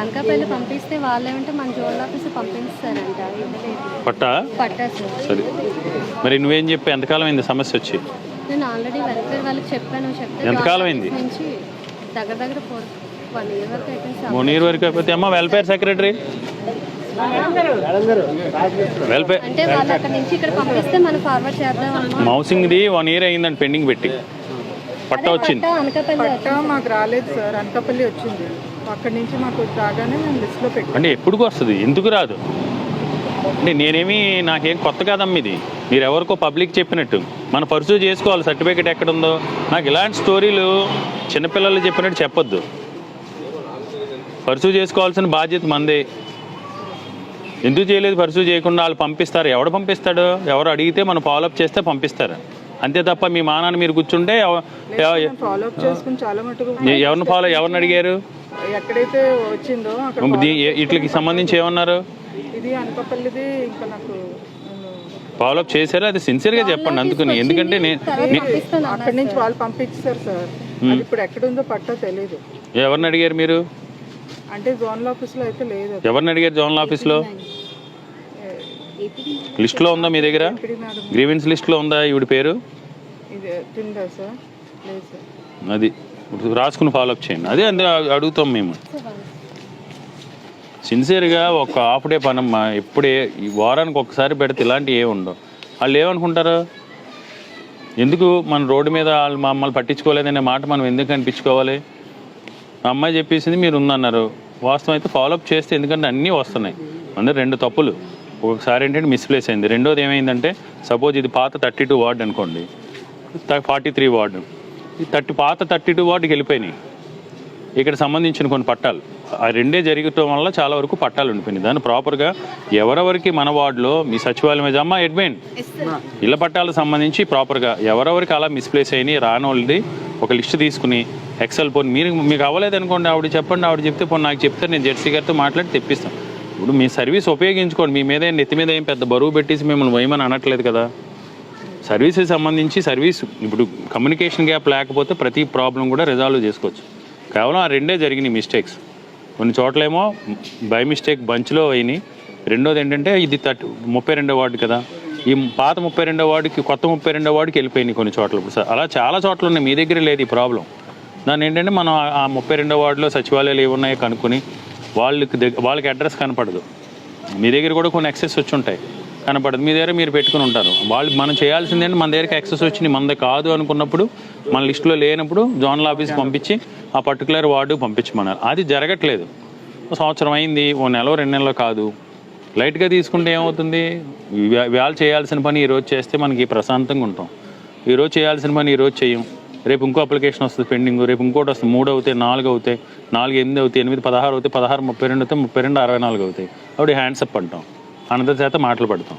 అనకాపల్లి పంపిస్తే వాళ్ళు ఏమంటే మన జోన్ ఆఫీస్ పంపిస్తారంట. పట్టా? పట్టా సార్. సరే. మరి నువ్వేం చెప్పి ఎంతకాలం అయింది సమస్య వచ్చి? నేను ఆల్రెడీ వెల్ఫేర్ వాళ్ళకి చెప్పాను చెప్తే ఎంతకాలం అయింది? నుంచి దగ్గర దగ్గర ఫోర్ వన్ ఇయర్ వరకు అయిపోయింది సార్. వన్ ఇయర్ వరకు అయిపోతే అమ్మ వెల్ఫేర్ సెక్రటరీ వెల్ఫేర్ అంటే వాళ్ళు అక్కడ నుంచి ఇక్కడ పంపిస్తే మనం ఫార్వర్డ్ చేద్దాం అమ్మా. మౌసింగ్ది వన్ ఇయర్ అయిందండి పెండింగ్ పెట్టి. పట్టా వచ్చింది. పట్టా అనకాపల్లి పట్టా మాకు రాలేదు సార్ అనకాపల్లి వచ్చింది. అక్కడి నుంచి మాకు రాగానే మేము లిస్ట్లో పెట్టాం. అంటే ఎప్పుడుకి వస్తుంది? ఎందుకు రాదు? అంటే నేనేమి నాకేం కొత్త కాదమ్మ ఇది. మీరు ఎవరికో పబ్లిక్ చెప్పినట్టు. మనం పర్సూ చేసుకోవాలి. సర్టిఫికేట్ ఎక్కడ ఉందో నాకు ఇలాంటి స్టోరీలు చిన్నపిల్లలు చెప్పినట్టు చెప్పొద్దు. పర్సూ చేసుకోవాల్సిన బాధ్యత మందే. ఎందుకు చేయలేదు? పర్సూ చేయకుండా వాళ్ళు పంపిస్తారు. ఎవడు పంపిస్తాడు? ఎవరు అడిగితే మనం ఫాలోఅప్ చేస్తే పంపిస్తారు. అంతే తప్ప మీ మానాన్ని మీరు కూర్చుంటే ఎవరిని ఫాలో ఎవరిని అడిగారు? ఎక్కడైతే వచ్చిందో వీటికి సంబంధించి ఏమన్నారు? ఇది అనకాపల్లిది ఇంకా నాకు నేను ఫాలోఅప్ చేశారు? అది సిన్సియర్గా చెప్పండి అందుకని. ఎందుకంటే నేను అక్కడి నుంచి వాళ్ళు పంపించారు సార్. అది ఇప్పుడు ఎక్కడుందో పట్టా తెలియదు ఎవరిని అడిగారు మీరు? అంటే జోనల్ ఆఫీస్లో అయితే లేదు. ఎవరిని అడిగారు జోనల్ ఆఫీస్లో? లిస్ట్లో ఉందా మీ దగ్గర? గ్రీవెన్స్ లిస్ట్లో ఉందా ఈవిడ పేరు? ఇది తిందా సార్? లేదు సార్. అది రాసుకుని ఫాలోఅప్ చేయండి. అదే అందు అడుగుతాం మేము. సిన్సియర్గా ఒక హాఫ్ డే పనమ్మా ఎప్పుడే ఈ వారానికి ఒకసారి పెడితే ఇలాంటివి ఏ ఉండవు. వాళ్ళు ఏమనుకుంటారు? ఎందుకు మన రోడ్డు మీద వాళ్ళు మమ్మల్ని పట్టించుకోలేదనే మాట మనం ఎందుకు అనిపించుకోవాలి? మా అమ్మాయి చెప్పేసింది మీరు ఉందన్నారు. వాస్తవం అయితే ఫాలోఅప్ చేస్తే ఎందుకంటే అన్నీ వస్తున్నాయి. అందరు రెండు తప్పులు. ఒకసారి ఏంటంటే మిస్ప్లేస్ అయింది. రెండోది ఏమైందంటే సపోజ్ ఇది పాత థర్టీ టూ వార్డ్ అనుకోండి. Forty three ward. ఈ థర్టీ పాత థర్టీ టూ వార్డుకి వెళ్ళిపోయినాయి. ఇక్కడ సంబంధించిన కొన్ని పట్టాలు. ఆ రెండే జరగటం వల్ల చాలా వరకు పట్టాలు ఉండిపోయినాయి. దాన్ని ప్రాపర్గా ఎవరెవరికి మన వార్డులో మీ సచివాలయం మీద అమ్మ అడ్మిన్. ఇళ్ళ పట్టాలకు సంబంధించి ప్రాపర్గా ఎవరెవరికి అలా మిస్ప్లేస్ అయినాయి రాని వాళ్ళది ఒక లిస్ట్ తీసుకుని ఎక్సెల్ పోనీ మీరు మీకు అవ్వలేదు అనుకోండి ఆవిడ చెప్పండి ఆవిడ చెప్తే పోనీ నాకు చెప్తే నేను జెర్సీ గారితో మాట్లాడి తెప్పిస్తాను. ఇప్పుడు మీ సర్వీస్ ఉపయోగించుకోండి. మీ మీద ఏం నెత్తి మీద ఏం పెద్ద బరువు పెట్టేసి మిమ్మల్ని వేయమని అనట్లేదు కదా. సర్వీసెస్ సంబంధించి సర్వీస్. ఇప్పుడు కమ్యూనికేషన్ గ్యాప్ లేకపోతే ప్రతి ప్రాబ్లం కూడా రిజాల్వ్ చేసుకోవచ్చు. కేవలం ఆ రెండే జరిగినాయి మిస్టేక్స్. కొన్ని చోట్లేమో బై మిస్టేక్ బంచ్లో అయినాయి. రెండోది ఏంటంటే ఇది థర్టీ ముప్పై రెండో వార్డు కదా. ఈ పాత ముప్పై రెండో వార్డుకి కొత్త ముప్పై రెండో వార్డుకి వెళ్ళిపోయినాయి కొన్ని చోట్ల. ఇప్పుడు అలా చాలా చోట్ల ఉన్నాయి. మీ దగ్గర లేదు ఈ ప్రాబ్లం. దాని ఏంటంటే మనం ఆ- ముప్పై రెండో వార్డులో సచివాలయాలు ఏమి ఉన్నాయో కనుక్కొని వాళ్ళకి దగ్గర వాళ్ళకి అడ్రస్ కనపడదు. మీ దగ్గర కూడా కొన్ని ఎక్సెస్ వచ్చి ఉంటాయి. కనపడదు. మీ దగ్గర మీరు పెట్టుకుని ఉంటారు. వాళ్ళు మనం చేయాల్సింది ఏంటి? మన దగ్గరికి యాక్సెస్ వచ్చింది మనది కాదు అనుకున్నప్పుడు మన లిస్టులో లేనప్పుడు జోనల్ ఆఫీస్కి పంపించి ఆ పర్టికులర్ వార్డు పంపించమన్నారు. అది జరగట్లేదు. సంవత్సరం అయింది ఓ నెల రెండు నెలలో కాదు. లైట్గా తీసుకుంటే ఏమవుతుంది? ఇవా- చేయాల్సిన పని ఈరోజు చేస్తే మనకి ప్రశాంతంగా ఉంటాం. ఈరోజు చేయాల్సిన పని ఈరోజు చేయం. రేపు ఇంకో అప్లికేషన్ వస్తుంది పెండింగ్ రేపు ఇంకోటి వస్తుంది. మూడు అవుతాయి నాలుగు అవుతాయి నాలుగు ఎనిమిది అవుతాయి ఎనిమిది పదహారు అవుతాయి పదహారు ముప్పై రెండు అవుతాయి ముప్పై రెండు అరవై నాలుగు అవుతాయి. అప్పుడు హ్యాండ్సప్ అంటాం. అనంత చేత మాటలు పడతాం.